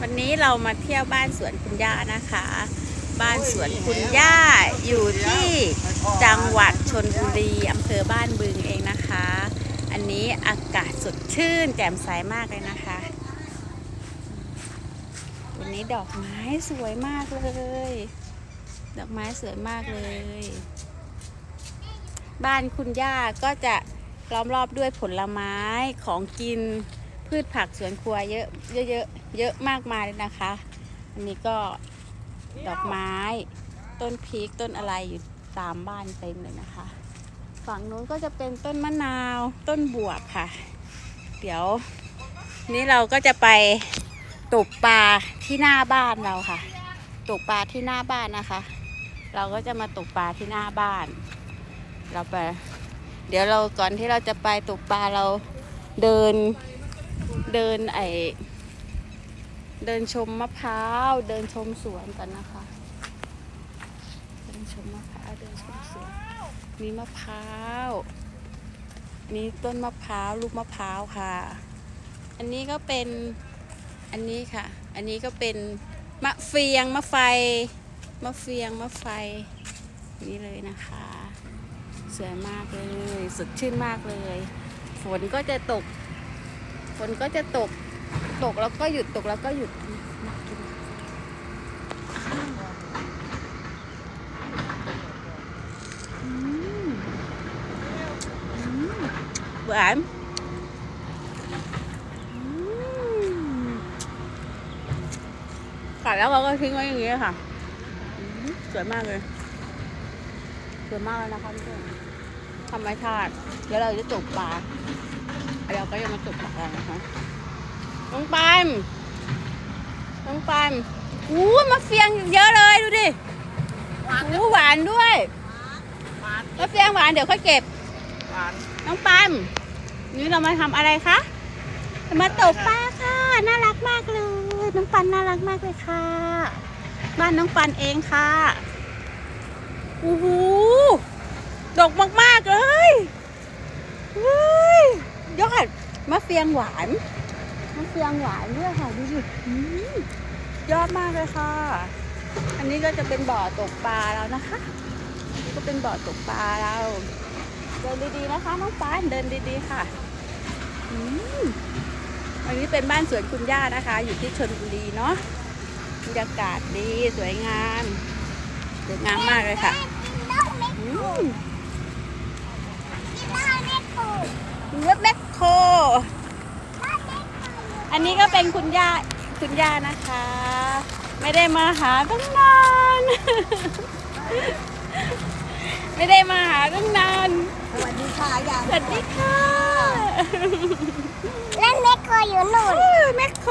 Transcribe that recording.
วันนี้เรามาเที่ยวบ้านสวนคุณย่านะคะ บ้านสวนคุณย่าอยู่ที่จังหวัดชนบุรีอำเภอบ้านบึงเองนะคะ อันนี้อากาศสดชื่นแจ่มใสมากเลยนะคะ วันนี้ดอกไม้สวยมากเลย ดอกไม้สวยมากเลย บ้านคุณย่าก็จะล้อมรอบด้วยผลไม้ของกิน พืชผักสวนครัวเยอะเยอะเยอะเยอะมากมายเลยนะคะ อันนี้ก็ดอกไม้ ต้นพริกต้นอะไรอยู่ตามบ้านเต็มเลยนะคะ ฝั่งนู้นก็จะเป็นต้นมะนาวต้นบวบค่ะ เดี๋ยว นี้เราก็จะไปตกปลาที่หน้าบ้านเราค่ะตกปลาที่หน้าบ้านนะคะ เราก็จะมาตกปลาที่หน้าบ้าน เราไป เดี๋ยวเราก่อนที่เราจะไปตกปลาเราเดิน เดินไอเดินชมมะพร้าว เดินชมสวนกันนะคะ เดินชมมะพร้าว เดินชมสวน มีมะพร้าว มีต้นมะพร้าว ลูกมะพร้าวค่ะ อันนี้ก็เป็น อันนี้ค่ะ อันนี้ก็เป็นมะเฟียงมะไฟ มะเฟียงมะไฟ นี่เลยนะคะ สวยมากเลย สดชื่นมากเลย ฝนก็จะตก นก็จะตก ตกแล้วก็หยุดตกแล้วก็หยุดน่ากินอืมอืมหวานอืมกัดแล้วเราก็ทิ้งไว้อย่างนี้ค่ะอืมสวยมากเลย สวยมากเลยนะคะทุกคนธรรมชาติ เดี๋ยวเราจะตกปลา เราก็ยังมาตกปลากันนะคะน้องปามน้องปามอู้มาเฟียงเยอะเลยดูดิอู้หวานด้วยหวานมะเฟียงหวานเดี๋ยวค่อยเก็บหวานน้องปามนี่เรามาทำอะไรคะมาตกปลาค่ะ น่ารักมากเลย น้องปันน่ารักมากเลยค่ะ บ้านน้องปันเองค่ะโอ้โหดกมากๆเลยเฮ้ยยอดมะเฟียงหวานมะเฟียงหวานด้วยค่ะดูสิอืมยอดมากเลยค่ะ อันนี้ก็จะเป็นบ่อตกปลาแล้วนะคะอันนี้ก็เป็นบ่อตกปลาเรา เดินดีๆนะคะน้องปานเดินดีๆค่ะอืมวันนี้เป็นบ้านสวนคุณย่านะคะ อยู่ที่ชนบุรีเนาะบรรยากาศดีสวยงามสวยงามมากเลยค่ะ อันนี้ก็เป็นคุณย่าคุณย่านะคะ ไม่ได้มาหาตั้งนาน ไม่ได้มาหาตั้งนาน สวัสดีค่ะยาสวัสดีค่ะแล้วแม็กโคอยู่นู่น แม็กโค